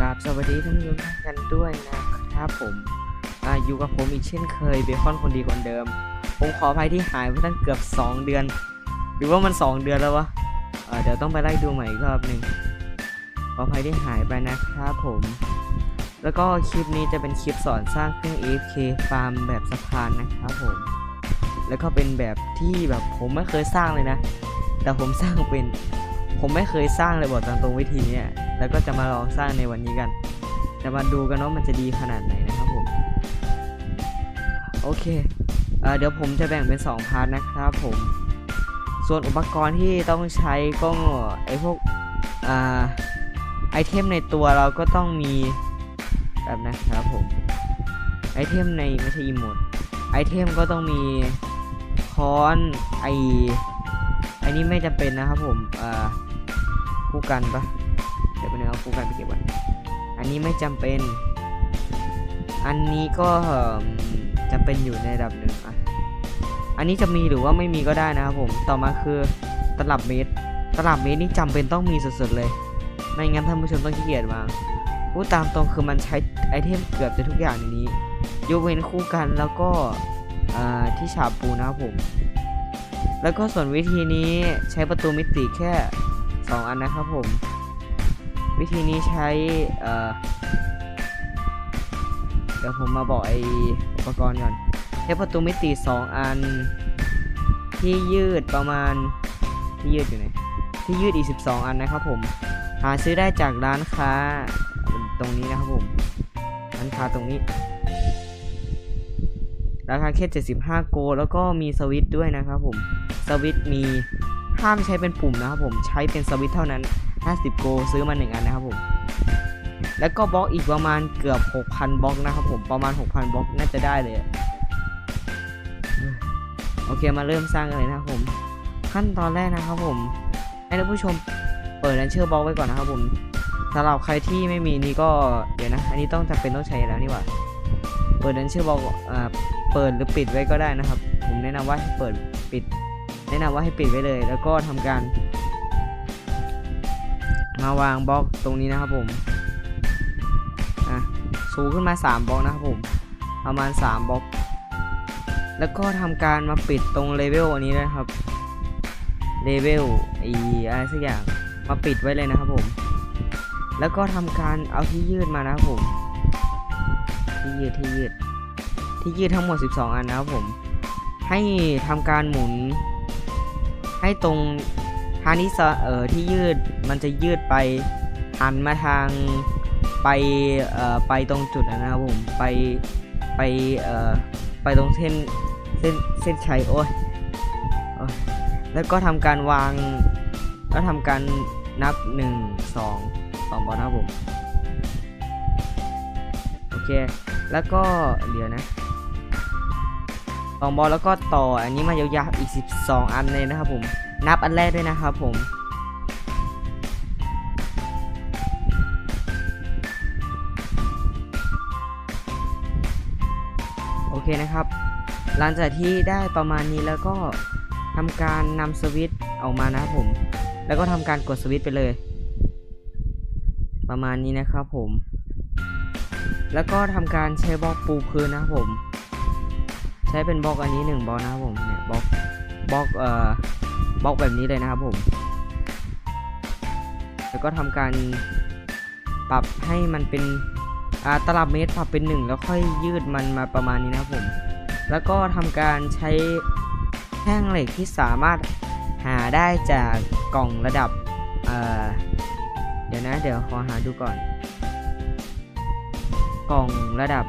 กราบสวัสดีท่านผู้ชมทุกท่านกันด้วยนะครับผมออยู่กับผมอีกเช่นเคยเบคอนคนดีคนเดิม ผมขออภัยที่หายไปตั้งเกือบ 2 เดือน หรือว่ามัน 2 เดือนแล้ววะเอ่อเดี๋ยวต้องไปไล่ดูใหม่อีกรอบหนึ่งขออภัยที่หายไปนะครับผม แล้วก็คลิปนี้จะเป็นคลิปสอนสร้างเครื่อง AFK ฟาร์มแบบสะพานนะครับผม แล้วก็เป็นแบบที่แบบผมไม่เคยสร้างเลยนะ แต่ผมสร้างเป็น ผมไม่เคยสร้างเลยบอกตามตรงวิธีเนี้ย แล้วก็จะมาลองสร้างในวันนี้กัน จะมาดูกันว่ามันจะดีขนาดไหนนะครับผม โอเคเอเดี๋ยวผมจะแบ่งเป็น 2 พาร์ทนะครับผม ส่วนอุปกรณ์ที่ต้องใช้ก็ไอพวกอไอเทมในตัวเราก็ต้องมีแบบนะครับผม ไอเทมในไม่ใช่อีโมดไอเทมก็ต้องมีค้อนไออันนี้ไม่จำเป็นนะครับผม เอ่อ คู่กันปะ เดี๋ยวไปเอาคู่กันไปเก็บก่อนอันนี้ไม่จำเป็น อันนี้ก็จำเป็นอยู่ในระดับหนึ่งอะอันนี้จะมีหรือว่าไม่มีก็ได้นะครับผม ต่อมาคือตลับเมตร ตลับเมตรนี่จำเป็นต้องมีสุดๆเลย ไม่งั้นท่านผู้ชมต้องขี้เกียจมาพูดตามตรงคือมันใช้ไอเทมเกือบจะทุกอย่างในนี้ ยกเว้นคู่กันแล้วก็ที่ฉาบปูนนะครับผม แล้วก็ส่วนวิธีนี้ใช้ประตูมิติแค่ 2 อันนะครับผม วิธีนี้ใช้เอ่อเดี๋ยวผมมาบอกไออุปกรณ์ก่อนใช้ประตูมิติ 2 อัน ที่ยืดประมาณที่ยืดอยู่ไหนที่ยืดอีก12 อันนะครับผม หาซื้อได้จากร้านค้าตรงนี้นะครับผม ร้านค้าตรงนี้ ราคาแค่ 75 โก แล้วก็มีสวิตด้วยนะครับผม สวิตมีห้ามใช้เป็นปุ่มนะครับผม ใช้เป็นสวิตเท่านั้น 50 โกซื้อมา 1 อันนะครับผม แล้วก็บล็อกอีกประมาณเกือบ 6,000 บล็อกนะครับผม ประมาณ 6,000 บล็อกน่าจะได้เลย โอเค มาเริ่มสร้างกันเลยนะครับผม ขั้นตอนแรกนะครับผม ให้ท่านผู้ชมเปิดแลนเชอร์บล็อกไว้ก่อนนะครับผมสำหรับใครที่ไม่มีนี่ก็เดี๋ยวนะ อันนี้ต้องจำเป็นต้องใช้แล้วนี่หว่า เปิดแลนเชอร์บล็อกอ่าเปิดหรือปิดไว้ก็ได้นะครับ ผมแนะนำว่าให้เปิดปิด แนะนำว่าให้ปิดไว้เลย แล้วก็ทำการ มาวางบล็อกตรงนี้นะครับผมอะสูงขึ้นมา 3บล็อกนะครับผม ประมาณ 3บล็อก แล้วก็ทำการมาปิดตรงเลเวลอันนี้นะครับเลเวลไอ้อะไรสักอย่างมาปิดไว้เลยนะครับผม แล้วก็ทำการเอาที่ยืดมานะครับผม ที่ยืดที่ยืด ที่ยืดทั้งหมด 12 อันนะครับผม ให้ทำการหมุน ให้ตรงทางที่สเอ่อที่ยืด มันจะยืดไปหันมาทางไปเอ่อไปตรงจุดนะครับผมไปไปเอ่อไปตรงเส้นเส้นเส้นชัยโอ้ยแล้วก็ทำการวางแล้วทำการนับ 1 2 2บอลนะครับผมโอเคแล้วก็เดี๋ยวนะสองบอลแล้วก็ต่ออันนี้มายาวๆอีก 12 อันเลยนะครับผม นับอันแรกด้วยนะครับผม นะครับ หลังจากที่ได้ประมาณนี้แล้วก็ทำการนำสวิตช์ออกมานะครับผม แล้วก็ทำการกดสวิตช์ไปเลย ประมาณนี้นะครับผม แล้วก็ทำการใช้บล็อกปูพื้นนะครับผม ใช้เป็นบล็อกอันนี้หนึ่งบล็อกนะครับผมเนี่ยบล็อกบล็อกเอ่อบล็อกแบบนี้เลยนะครับผม แล้วก็ทำการปรับให้มันเป็น ตลับเมตรปรับเป็นหนึ่งแล้วค่อยยืดมันมาประมาณนี้นะผม แล้วก็ทำการใช้แท่งเหล็กที่สามารถหาได้จากกล่องระดับเเดี๋ยวนะ เดี๋ยวขอหาดูก่อน กล่องระดับ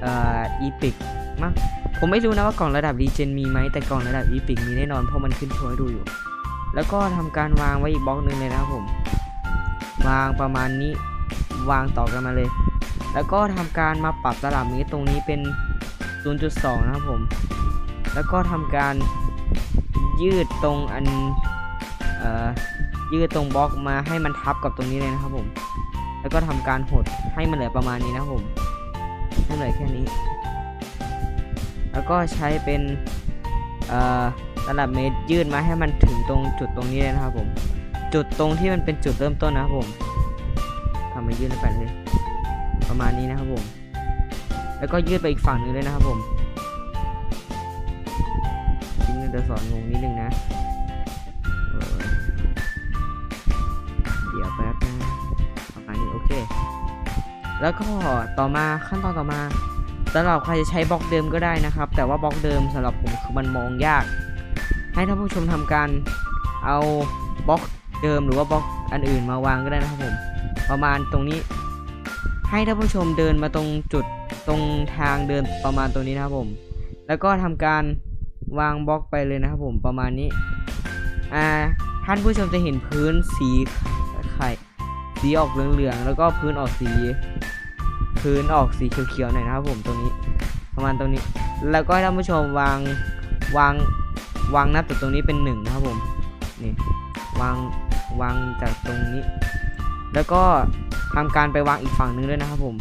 เอ่ออีพิกมั้งผมไม่รู้นะว่ากล่องระดับรีเจนมีไหมแต่กล่องระดับอีพิกมีแน่นอนเพราะมันขึ้นโชว์ให้ดูอยู่ แล้วก็ทำการวางไว้อีกบล็อกหนึ่งเลยนะครับผม วางประมาณนี้วางต่อกันมาเลย แล้วก็ทำการมาปรับตลับเมตรตรงนี้เป็น 0.2 นะครับผม แล้วก็ทำการยืดตรงอันเอ่อยืดตรงบล็อกมาให้มันทับกับตรงนี้เลยนะครับผม แล้วก็ทำการหดให้มันเหลือประมาณนี้นะครับผมให้เหลือแค่นี้ แล้วก็ใช้เป็นเอ่อตลับเมตรยืดมาให้มันถึงตรงจุดตรงนี้เลยนะครับผม จุดตรงที่มันเป็นจุดเริ่มต้นนะครับผมทำมายืดไปเลย ประมาณนี้นะครับผม แล้วก็ยืดไปอีกฝั่งหนึ่งเลยนะครับผมจริงๆเดี๋ยวสอนงงนิดนึงนะเเดี๋ยวแป๊บนะประมาณนี้โอเค แล้วก็ต่อมาขั้นตอนต่อมาสำหรับใครจะใช้บล็อกเดิมก็ได้นะครับ แต่ว่าบล็อกเดิมสำหรับผมคือมันมองยาก ให้ท่านผู้ชมทำการเอาบล็อกเดิมหรือว่าบล็อกอันอื่นมาวางก็ได้นะครับผม ประมาณตรงนี้ ให้ท่านผู้ชมเดินมาตรงจุดตรงทางเดินประมาณตรงนี้นะครับผม แล้วก็ทำการวางบล็อกไปเลยนะครับผมประมาณนี้อ่าท่านผู้ชมจะเห็นพื้นสีไข่สีออกเหลืองๆแล้วก็พื้นออกสี พื้นออกสีเขียวๆหน่อยนะครับผมตรงนี้ ประมาณตรงนี้ แล้วก็ให้ท่านผู้ชมวางวางวางนับจากตรงนี้เป็นหนึ่งนะครับผมนี่วางวางจากตรงนี้ แล้วก็ทำการไปวางอีกฝั่งหนึงด้วยนะครับผม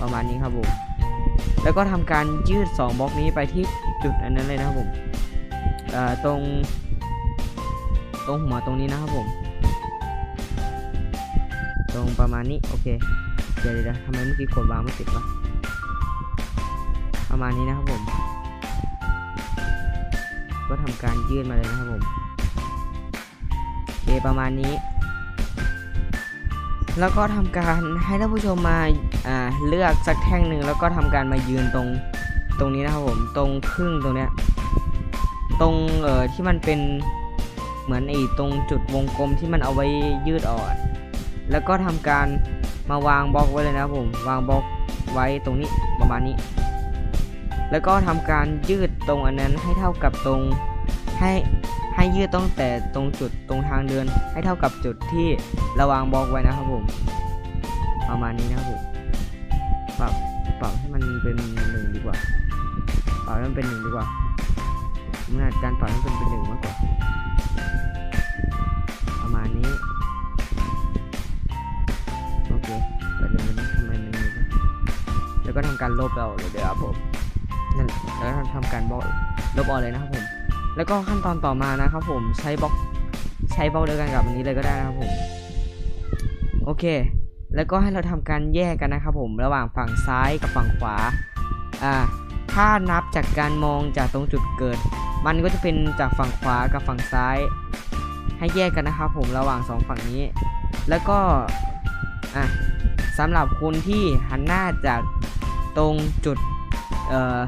ประมาณนี้ครับผมแล้วก็ทำการยืด 2บล็อกนี้ไปที่จุดอันนั้นเลยนะครับผมตรง ตรงหัวตรงนี้นะครับผม ตรงประมาณนี้โอเคเดี๋ยวเดี๋ยวทำไมเมื่อกี้กดวางไม่ติดวะประมาณนี้นะครับผม ก็ทำการยืดมาเลยนะครับผมโอเคประมาณนี้ แล้วก็ทำการให้ท่านผู้ชมมาอ่าเลือกสักแท่งหนึ่งแล้วก็ทำการมายืนตรงตรงนี้นะครับผมตรงครึ่งตรงเนี้ยตรงเอ่อที่มันเป็นเหมือนไอ้ตรงจุดวงกลมที่มันเอาไว้ยืดออกแล้วก็ทำการมาวางบล็อกไว้เลยนะครับผมวางบล็อกไว้ตรงนี้ประมาณนี้ แล้วก็ทำการยืดตรงอันนั้นให้เท่ากับตรงให้ ให้ยืดตั้งแต่ตรงจุดตรงทางเดิน ให้เท่ากับจุดที่เราวางบล็อกไว้นะครับผม ประมาณนี้นะครับผมปรับปรับให้มันเป็นหนึ่งดีกว่าปรับให้มันเป็นหนึ่งดีกว่าผมถนัดการปรับให้มันเป็นหนึ่งมากกว่าประมาณนี้โอเคแต่เดี๋ยวมันทำไมมันมีแล้วก็ทำการลบเอาเลยเดี๋ยวครับผมนั่นแล้วก็ทำการบล็อกลบออกเลยนะครับผม แล้วก็ขั้นตอนต่อมานะครับผมใช้บล็อกใช้บล็อกเดียวกันกับอันนี้เลยก็ได้นะครับผม โอเค แล้วก็ให้เราทำการแยกกันนะครับผมระหว่างฝั่งซ้ายกับฝั่งขวาอ่าถ้านับจากการมองจากตรงจุดเกิด มันก็จะเป็นจากฝั่งขวากับฝั่งซ้าย ให้แยกกันนะครับผมระหว่างสองฝั่งนี้ แล้วก็อะสำหรับคุณที่หันหน้าจากตรงจุดเอ่อ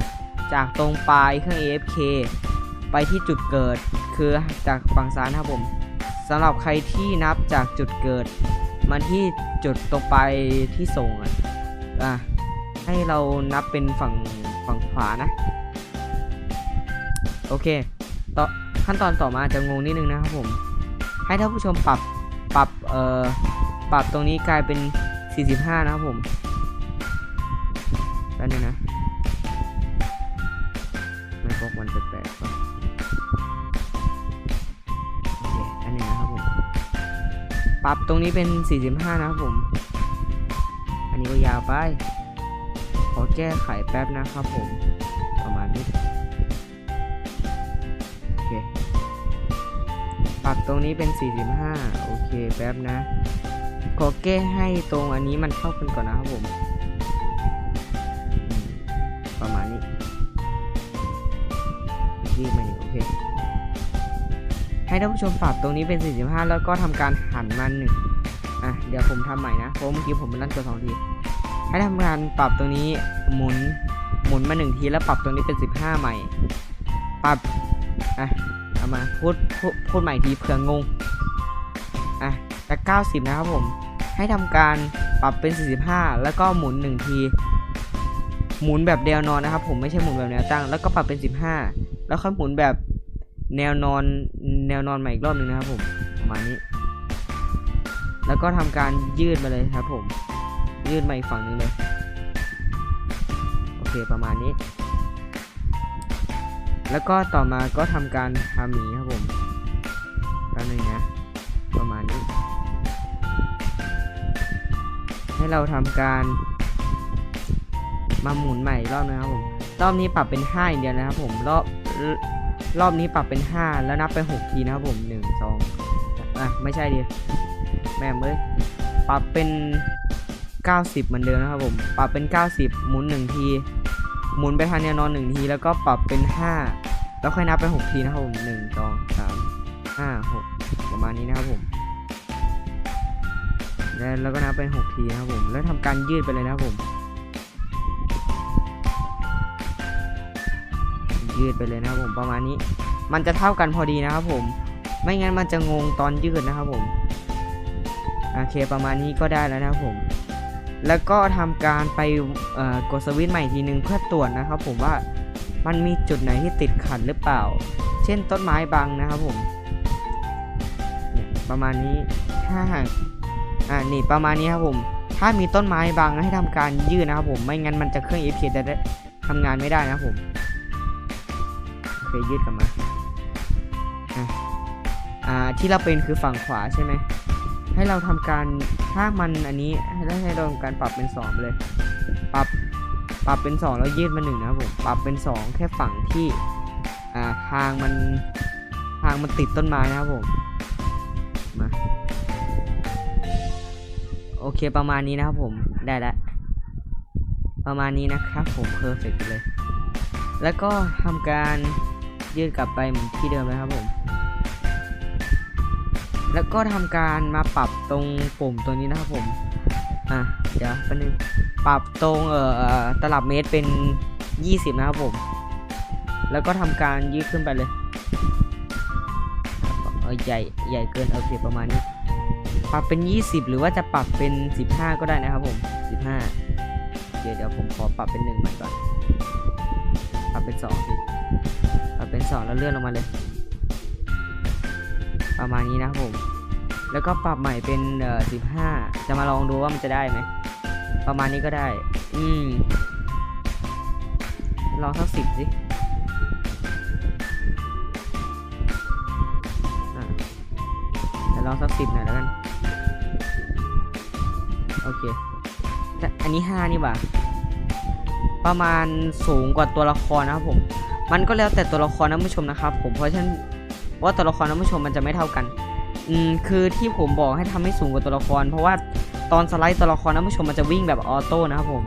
จากตรงปลายเครื่อง AFK ไปที่จุดเกิดคือจากฝั่งซ้ายนะครับผมสำหรับใครที่นับจากจุดเกิดมาที่จุดตรงไปที่ส่งอะอะให้เรานับเป็นฝั่งฝั่งขวานะ โอเคต่อขั้นตอนต่อมาจะงงนิดนึงนะครับผม ให้ท่านผู้ชมปรับปรับเอ่อปรับตรงนี้กลายเป็น 45 นะครับผมแป๊บนึงนะไม่พกมันแปลกๆ ป่ะโอเคอันนนะครับผม ปรับตรงนี้เป็น 45 นะครับผม อันนี้ก็ยาวไป ขอแก้ไขแป๊บนะครับผม ประมาณนี้ โอเค ปรับตรงนี้เป็น 45 โอเคแป๊บนะ ขอแก้ให้ตรงอันนี้มันเข้ากันก่อนนะครับผม ประมาณนี้รีบมาหนึ่โอเค ให้ท่านผู้ชมปรับตรงนี้เป็น 45 แล้วก็ทำการหันมาหนึ่งอะเดี๋ยวผมทำใหม่นะเพราะเมื่อกี้ผมมันลั่นตัวสองทีให้ทำการปรับตรงนี้หมุนหมุนมาหนึ่งทีแล้วปรับตรงนี้เป็น 15 ใหม่ ปรับอะเอามาพูดพูดพูดใหม่ทีเผื่องงอะจาก90 นะครับผม ให้ทำการปรับเป็น 45 แล้วก็หมุน1ทีหมุนแบบแนวนอนนะครับผมไม่ใช่หมุนแบบแนวตั้ง แล้วก็ปรับเป็น 15 แล้วค่อยหมุนแบบ แนวนอนแนวนอนใหม่อีกรอบหนึ่งนะครับผมประมาณนี้ แล้วก็ทำการยืดมาเลยครับผม ยืดมาอีกฝั่งหนึงเลย โอเคประมาณนี้ แล้วก็ต่อมาก็ทำการทำอย่างนี้ครับผมแป๊บนึงนะ ประมาณนี้ ให้เราทำการมาหมุนใหม่อีกรอบนะครับผม รอบนี้ปรับเป็น5อย่างเดียวนะครับผม รอบ รอบนี้ปรับเป็น 5 แล้วนับไป 6 ทีนะครับผม 1 2 อะ ไม่ใช่ดิ แม่มเอ้ย ปรับเป็น 90 เหมือนเดิมนะครับผม ปรับเป็น 90 หมุน 1 ที หมุนไปทางแนวนอน 1 ที แล้วก็ปรับเป็น 5 แล้วค่อยนับเป็น6ทีนะครับผม 1 2 3 5 6 ประมาณนี้นะครับผมแล้วแล้วก็นับเป็น 6 ทีนะครับผม แล้วทำการยืดไปเลยนะครับผม ยืดไปเลยนะครับผมประมาณนี้ มันจะเท่ากันพอดีนะครับผม ไม่งั้นมันจะงงตอนยืดนะครับผมโอเคประมาณนี้ก็ได้แล้วนะครับผม แล้วก็ทำการไปกดสวิตช์ใหม่ทีนึงเพื่อตรวจนะครับ ผมว่ามันมีจุดไหนที่ติดขัดหรือเปล่า เช่นต้นไม้บังนะครับผมประมาณนี้ถ้าหากอ่านี่ประมาณนี้ครับผม ถ้ามีต้นไม้บังให้ทำการยืดนะครับผม ไม่งั้นมันจะเครื่อง APK จะได้ทำงานไม่ได้นะครับผม เคยืดกลับมาอ่าที่เราเป็นคือฝั่งขวาใช่ไหมให้เราทำการถ้ามันอันนี้ให้ให้เราทำการปรับเป็น2เลย ปรับปรับเป็น 2 แล้วยืดมาหนึ่งนะครับผมปรับเป็น 2 แค่ฝั่งที่อ่าทางมันทางมันติดต้นไม้นะครับผมมาโอเคประมาณนี้นะครับผมได้แล้วประมาณนี้นะครับผมเพอร์เฟกเลย แล้วก็ทำการ ยืดกลับไปเหมือนที่เดิมเลยครับผม แล้วก็ทำการมาปรับตรงปุ่มตัวนี้นะครับผม อะ เดี๋ยวแป๊บนึง ปรับตรงเอ่อตลับเมตรเป็น 20 นะครับผม แล้วก็ทำการยืดขึ้นไปเลย เออใหญ่ใหญ่เกินโอเคประมาณนี้ ปรับเป็น 20 หรือว่าจะปรับเป็น 15 ก็ได้นะครับผม 15เดี๋ยวเดี๋ยวผมขอปรับเป็น1ใหม่ก่อนปรับเป็น2สิ เป็น2แล้วเลื่อนลงมาเลย ประมาณนี้นะครับผม แล้วก็ปรับใหม่เป็นเอ่อ15 จะมาลองดูว่ามันจะได้ไหม ประมาณนี้ก็ได้ อืม ลองสักสิบสิลองสักสิบหน่อยแล้วกัน โอเค อันนี้ห้านี่หว่า ประมาณสูงกว่าตัวละครนะครับผมมันก็แล้วแต่ตัวละครนะผู้ชมนะครับ ผมเพราะฉะนั้นว่าตัวละครนะผู้ชมมันจะไม่เท่ากันอืมคือที่ผมบอกให้ทำให้สูงกว่าตัวละคร เพราะว่าตอนสไลด์ตัวละครนะผู้ชมมันจะวิ่งแบบออโต้นะครับผม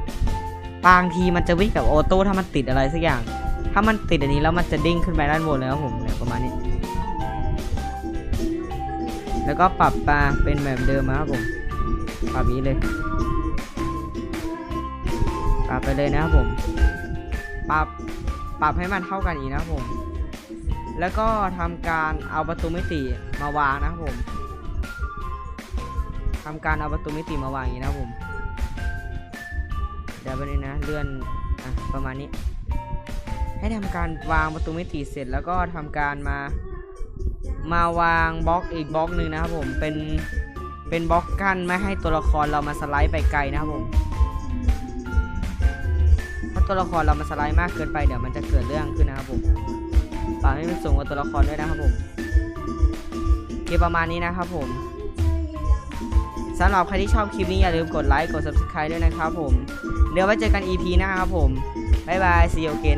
บางทีมันจะวิ่งแบบออโต้ถ้ามันติดอะไรสักอย่าง ถ้ามันติดอันนี้แล้วมันจะเด้งขึ้นไปด้านบนเลยครับผมประมาณนี้ แล้วก็ปรับมาเป็นแบบเดิมนะครับผมปรับนี้เลยับไปเลยนะครับผม ปรับปรับให้มันเท่ากันอีกนะครับผม แล้วก็ทำการเอาประตูมิติมาวางนะครับผมทำการเอาประตูมิติมาวางอย่างนี้นะครับผม เดี๋ยวไปเลยนะเลื่อนอะประมาณนี้ ให้ทำการวางประตูมิติเสร็จแล้วก็ทำการมามาวางบล็อกอีกบล็อกหนึ่งนะครับผมเป็นเป็นบล็อกกั้นไม่ให้ตัวละครเรามาสไลด์ไปไกลนะครับผม ตัวละครเรามาสไลด์มากเกินไปเดี๋ยวมันจะเกิดเรื่องขึ้นนะครับผมปรับให้มันสูงกว่าตัวละครด้วยนะครับผมคลิปประมาณนี้นะครับผมสำหรับใครที่ชอบคลิปนี้อย่าลืมกดไลค์กด subscribe ด้วยนะครับผม เดี๋ยวไว้เจอกัน EP หน้าครับผม บ๊ายบาย see you again